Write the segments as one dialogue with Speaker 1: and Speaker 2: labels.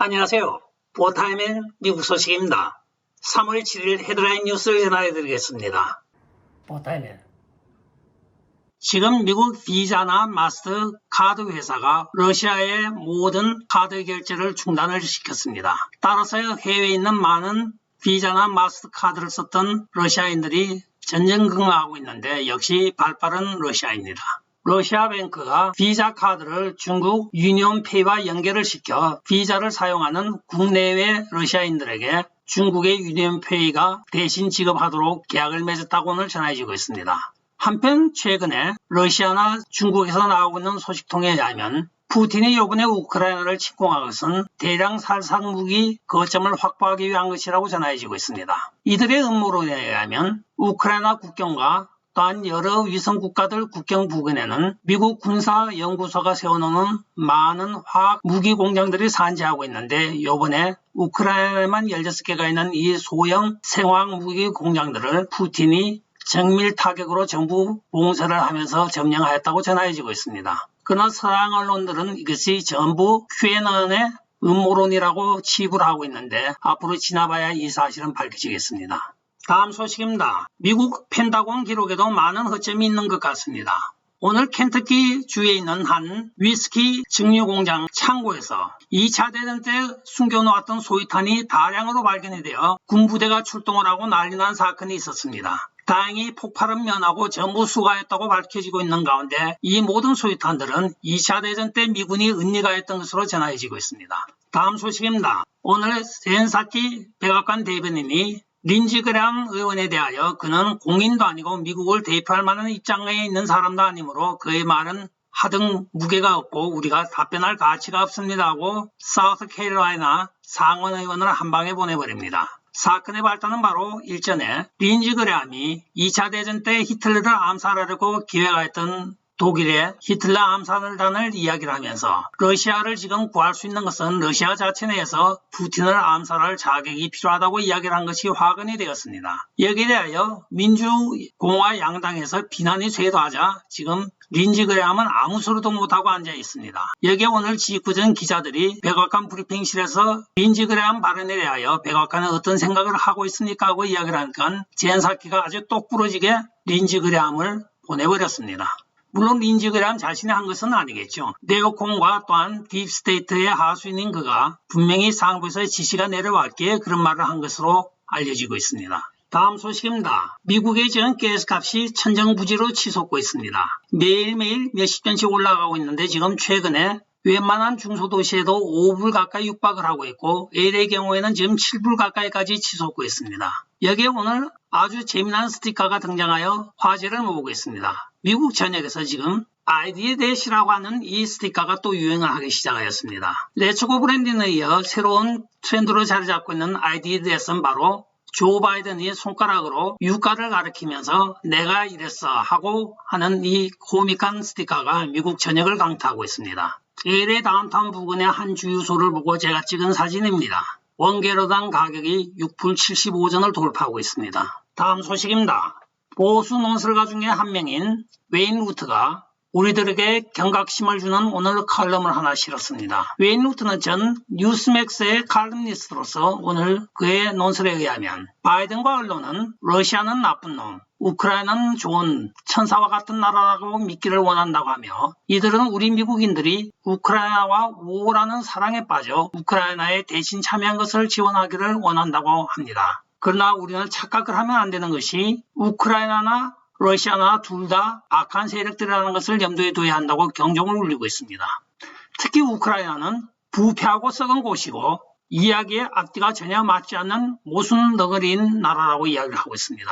Speaker 1: 안녕하세요. 보타임의 미국 소식입니다. 3월 7일 헤드라인 뉴스를 전해드리겠습니다.
Speaker 2: 보타임에
Speaker 1: 지금 미국 비자나 마스터 카드 회사가 러시아의 모든 카드 결제를 중단을 시켰습니다. 따라서 해외에 있는 많은 비자나 마스터 카드를 썼던 러시아인들이 전전긍긍하고 있는데 역시 발빠른 러시아입니다. 러시아 뱅크가 비자 카드를 중국 유니온페이와 연결을 시켜 비자를 사용하는 국내외 러시아인들에게 중국의 유니온페이가 대신 지급하도록 계약을 맺었다고 오늘 전해지고 있습니다. 한편 최근에 러시아나 중국에서 나오고 있는 소식통에 의하면 푸틴이 이번에 우크라이나를 침공한 것은 대량 살상 무기 거점을 확보하기 위한 것이라고 전해지고 있습니다. 이들의 음모론에 의하면 우크라이나 국경과 또한 여러 위성 국가들 국경 부근에는 미국 군사 연구소가 세워놓은 많은 화학 무기 공장들이 산재하고 있는데 이번에 우크라이나에만 16개가 있는 이 소형 생화학 무기 공장들을 푸틴이 정밀 타격으로 정부 봉쇄를 하면서 점령하였다고 전해지고 있습니다. 그러나 서양 언론들은 이것이 전부 QAnon의 음모론이라고 치부를 하고 있는데 앞으로 지나봐야 이 사실은 밝혀지겠습니다. 다음 소식입니다. 미국 펜다곤 기록에도 많은 허점이 있는 것 같습니다. 오늘 켄터키 주에 있는 한 위스키 증류 공장 창고에서 2차 대전 때 숨겨놓았던 소위탄이 다량으로 발견이 되어 군부대가 출동을 하고 난리 난 사건이 있었습니다. 다행히 폭발은 면하고 전부 수가했다고 밝혀지고 있는 가운데 이 모든 소위탄들은 2차 대전 때 미군이 은닉하였던 것으로 전해지고 있습니다. 다음 소식입니다. 오늘 젠사키 백악관 대변인이 린지그람 의원에 대하여 그는 공인도 아니고 미국을 대표할 만한 입장에 있는 사람도 아니므로 그의 말은 하등 무게가 없고 우리가 답변할 가치가 없습니다 하고 사우스 캐롤라이나 상원 의원을 한 방에 보내버립니다. 사건의 발단은 바로 일전에 린지그람이 2차 대전 때 히틀러를 암살하려고 기획하였던 독일의 히틀러 암살단을 이야기를 하면서 러시아를 지금 구할 수 있는 것은 러시아 자체 내에서 푸틴을 암살할 자격이 필요하다고 이야기를 한 것이 화근이 되었습니다. 여기에 대하여 민주공화 양당에서 비난이 쇄도하자 지금 린지 그레함은 아무 소리도 못하고 앉아 있습니다. 여기에 오늘 지구전 기자들이 백악관 브리핑실에서 린지 그레함 발언에 대하여 백악관은 어떤 생각을 하고 있습니까 하고 이야기를 하니까 젠사키가 아주 똑부러지게 린지 그레함을 보내버렸습니다. 물론 린지그람 자신이 한 것은 아니겠죠. 네오콘과 또한 딥스테이트의 하수인인 그가 분명히 상부에서 지시가 내려왔기에 그런 말을 한 것으로 알려지고 있습니다. 다음 소식입니다. 미국의 지금 가스값이 천정부지로 치솟고 있습니다. 매일매일 몇십 전씩 올라가고 있는데 지금 최근에 웬만한 중소도시에도 5불 가까이 육박을 하고 있고 LA 경우에는 지금 7불 가까이까지 치솟고 있습니다. 여기에 오늘 아주 재미난 스티커가 등장하여 화제를 모으고 있습니다. 미국 전역에서 지금 아이디에 대시라고 하는 이 스티커가 또 유행을 하기 시작하였습니다. 레츠고 브랜딩에 이어 새로운 트렌드로 자리 잡고 있는 아이디에 대해서는 바로 조 바이든이 손가락으로 유가를 가리키면서 내가 이랬어 하고 하는 이 코믹한 스티커가 미국 전역을 강타하고 있습니다. LA 다운타운 부근의 한 주유소를 보고 제가 찍은 사진입니다. 원개로당 가격이 6불 75전을 돌파하고 있습니다. 다음 소식입니다. 보수 논설가 중에 한 명인 웨인 루트가 우리들에게 경각심을 주는 오늘 칼럼을 하나 실었습니다. 웨인 루트는 전 뉴스맥스의 칼럼니스트로서 오늘 그의 논설에 의하면 바이든과 언론은 러시아는 나쁜 놈, 우크라이나는 좋은 천사와 같은 나라라고 믿기를 원한다고 하며 이들은 우리 미국인들이 우크라이나와 우호라는 사랑에 빠져 우크라이나에 대신 참여한 것을 지원하기를 원한다고 합니다. 그러나 우리는 착각을 하면 안 되는 것이 우크라이나나 러시아나 둘 다 악한 세력들이라는 것을 염두에 둬야 한다고 경종을 울리고 있습니다. 특히 우크라이나는 부패하고 썩은 곳이고 이야기의 앞뒤가 전혀 맞지 않는 모순 덩어리인 나라라고 이야기를 하고 있습니다.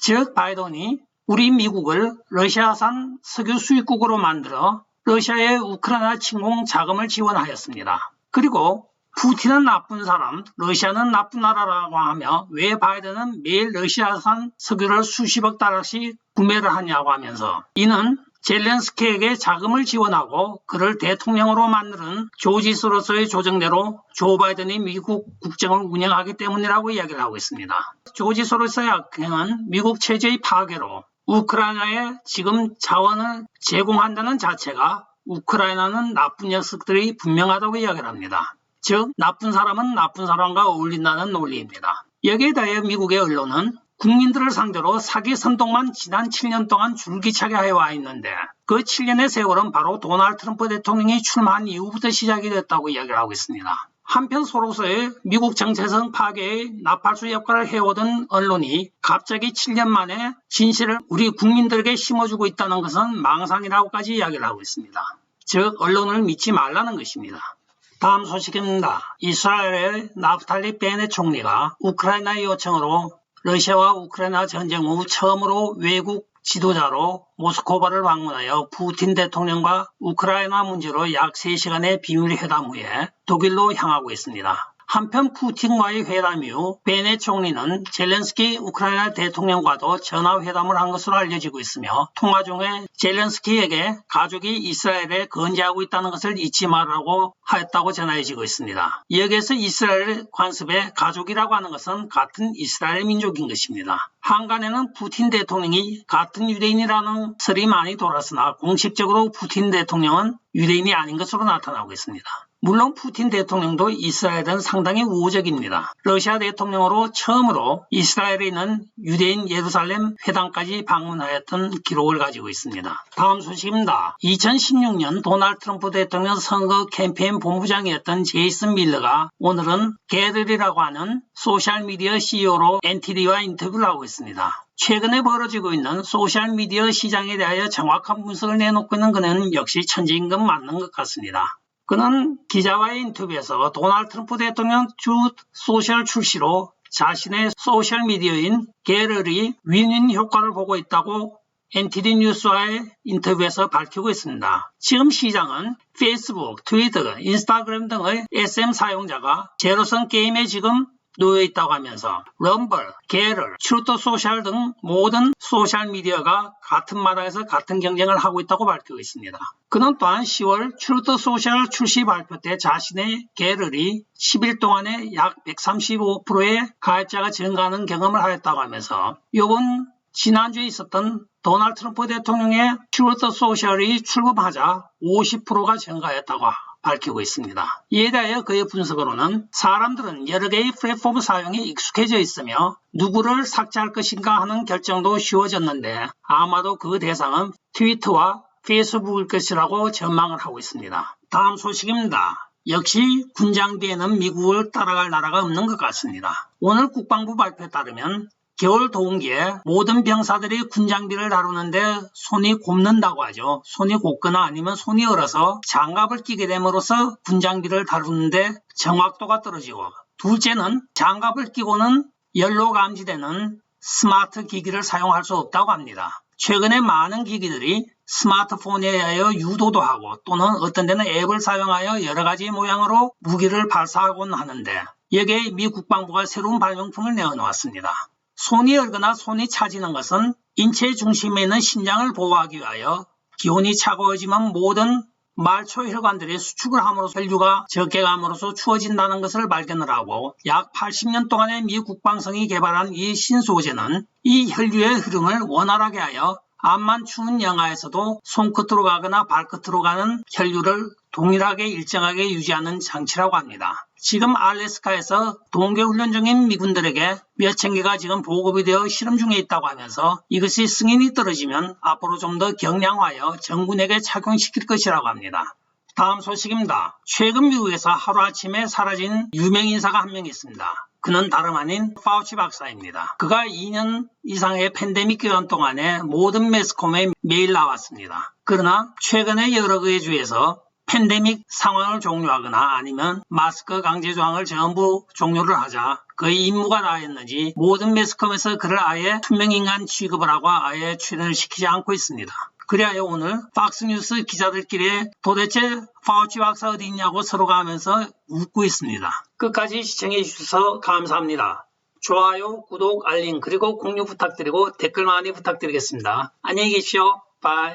Speaker 1: 즉 바이든이 우리 미국을 러시아산 석유 수입국으로 만들어 러시아의 우크라이나 침공 자금을 지원하였습니다. 그리고 푸틴은 나쁜 사람, 러시아는 나쁜 나라라고 하며 왜 바이든은 매일 러시아산 석유를 수십억 달러씩 구매를 하냐고 하면서 이는 젤렌스키에게 자금을 지원하고 그를 대통령으로 만드는 조지 소로스의 조정대로 조 바이든이 미국 국정을 운영하기 때문이라고 이야기를 하고 있습니다. 조지 소로스의 악행은 미국 체제의 파괴로 우크라이나에 지금 자원을 제공한다는 자체가 우크라이나는 나쁜 녀석들이 분명하다고 이야기를 합니다. 즉 나쁜 사람은 나쁜 사람과 어울린다는 논리입니다. 여기에 대해 미국의 언론은 국민들을 상대로 사기 선동만 지난 7년 동안 줄기차게 해와 있는데 그 7년의 세월은 바로 도널드 트럼프 대통령이 출마한 이후부터 시작이 됐다고 이야기를 하고 있습니다. 한편 소로서의 미국 정체성 파괴의 나팔수 역할을 해오던 언론이 갑자기 7년 만에 진실을 우리 국민들에게 심어주고 있다는 것은 망상이라고까지 이야기를 하고 있습니다. 즉 언론을 믿지 말라는 것입니다. 다음 소식입니다. 이스라엘의 나프탈리 베네 총리가 우크라이나의 요청으로 러시아와 우크라이나 전쟁 후 처음으로 외국 지도자로 모스코바를 방문하여 푸틴 대통령과 우크라이나 문제로 약 3시간의 비밀 회담 후에 독일로 향하고 있습니다. 한편 푸틴과의 회담 이후 베네 총리는 젤렌스키 우크라이나 대통령과도 전화 회담을 한 것으로 알려지고 있으며 통화 중에 젤렌스키에게 가족이 이스라엘에 건재하고 있다는 것을 잊지 말라고 하였다고 전해지고 있습니다. 여기에서 이스라엘 관습의 가족이라고 하는 것은 같은 이스라엘 민족인 것입니다. 한간에는 푸틴 대통령이 같은 유대인이라는 설이 많이 돌았으나 공식적으로 푸틴 대통령은 유대인이 아닌 것으로 나타나고 있습니다. 물론 푸틴 대통령도 이스라엘은 상당히 우호적입니다. 러시아 대통령으로 처음으로 이스라엘에 있는 유대인 예루살렘 회당까지 방문하였던 기록을 가지고 있습니다. 다음 소식입니다. 2016년 도널드 트럼프 대통령 선거 캠페인 본부장이었던 제이슨 밀러가 오늘은 게르리라고 하는 소셜미디어 CEO로 NTD와 인터뷰를 하고 있습니다. 최근에 벌어지고 있는 소셜미디어 시장에 대하여 정확한 분석을 내놓고 있는 그는 역시 천재인 건 맞는 것 같습니다. 그는 기자와의 인터뷰에서 도널드 트럼프 대통령 주 소셜 출시로 자신의 소셜미디어인 게럴이 윈윈 효과를 보고 있다고 NTD 뉴스와의 인터뷰에서 밝히고 있습니다. 지금 시장은 페이스북, 트위터, 인스타그램 등의 SM 사용자가 제로선 게임에 지금 놓여 있다고 하면서 럼블, 게럴, 트루터 소셜 등 모든 소셜 미디어가 같은 마당에서 같은 경쟁을 하고 있다고 밝히고 있습니다. 그는 또한 10월 트루터 소셜 출시 발표 때 자신의 게럴이 10일 동안에 약 135%의 가입자가 증가하는 경험을 하였다고 하면서 이번 지난주에 있었던 도널드 트럼프 대통령의 트루터 소셜이 출범하자 50%가 증가했다고 밝히고 있습니다. 이에 대하여 그의 분석으로는 사람들은 여러 개의 플랫폼 사용에 익숙해져 있으며 누구를 삭제할 것인가 하는 결정도 쉬워졌는데 아마도 그 대상은 트위터와 페이스북일 것이라고 전망을 하고 있습니다. 다음 소식입니다. 역시 군장비에는 미국을 따라갈 나라가 없는 것 같습니다. 오늘 국방부 발표에 따르면 겨울 동기에 모든 병사들이 군장비를 다루는데 손이 곱는다고 하죠. 손이 곱거나 아니면 손이 얼어서 장갑을 끼게 됨으로써 군장비를 다루는데 정확도가 떨어지고 둘째는 장갑을 끼고는 열로 감지되는 스마트 기기를 사용할 수 없다고 합니다. 최근에 많은 기기들이 스마트폰에 의하여 유도도 하고 또는 어떤 데는 앱을 사용하여 여러 가지 모양으로 무기를 발사하곤 하는데 여기에 미 국방부가 새로운 발명품을 내어놓았습니다. 손이 얼거나 손이 차지는 것은 인체 중심에 있는 심장을 보호하기 위하여 기온이 차가워지면 모든 말초 혈관들이 수축을 함으로써 혈류가 적게 감으로써 추워진다는 것을 발견을 하고 약 80년 동안의 미 국방성이 개발한 이 신소재는 이 혈류의 흐름을 원활하게 하여 암만 추운 영하에서도 손끝으로 가거나 발끝으로 가는 혈류를 동일하게 일정하게 유지하는 장치라고 합니다. 지금 알래스카에서 동계 훈련 중인 미군들에게 몇천 개가 지금 보급이 되어 실험 중에 있다고 하면서 이것이 승인이 떨어지면 앞으로 좀 더 경량화하여 정군에게 착용시킬 것이라고 합니다. 다음 소식입니다. 최근 미국에서 하루아침에 사라진 유명 인사가 한 명 있습니다. 그는 다름 아닌 파우치 박사입니다. 그가 2년 이상의 팬데믹 기간 동안에 모든 매스컴에 매일 나왔습니다. 그러나 최근에 여러 그의 주에서 팬데믹 상황을 종료하거나 아니면 마스크 강제 조항을 전부 종료를 하자 그의 임무가 다했는지 모든 매스컴에서 그를 아예 투명인간 취급을 하고 아예 출연을 시키지 않고 있습니다. 그리하여 오늘 박스뉴스 기자들끼리 도대체 파우치 박사 어디 있냐고 서로가 하면서 웃고 있습니다. 끝까지 시청해 주셔서 감사합니다. 좋아요, 구독, 알림, 그리고 공유 부탁드리고 댓글 많이 부탁드리겠습니다. 안녕히 계십시오. 바이.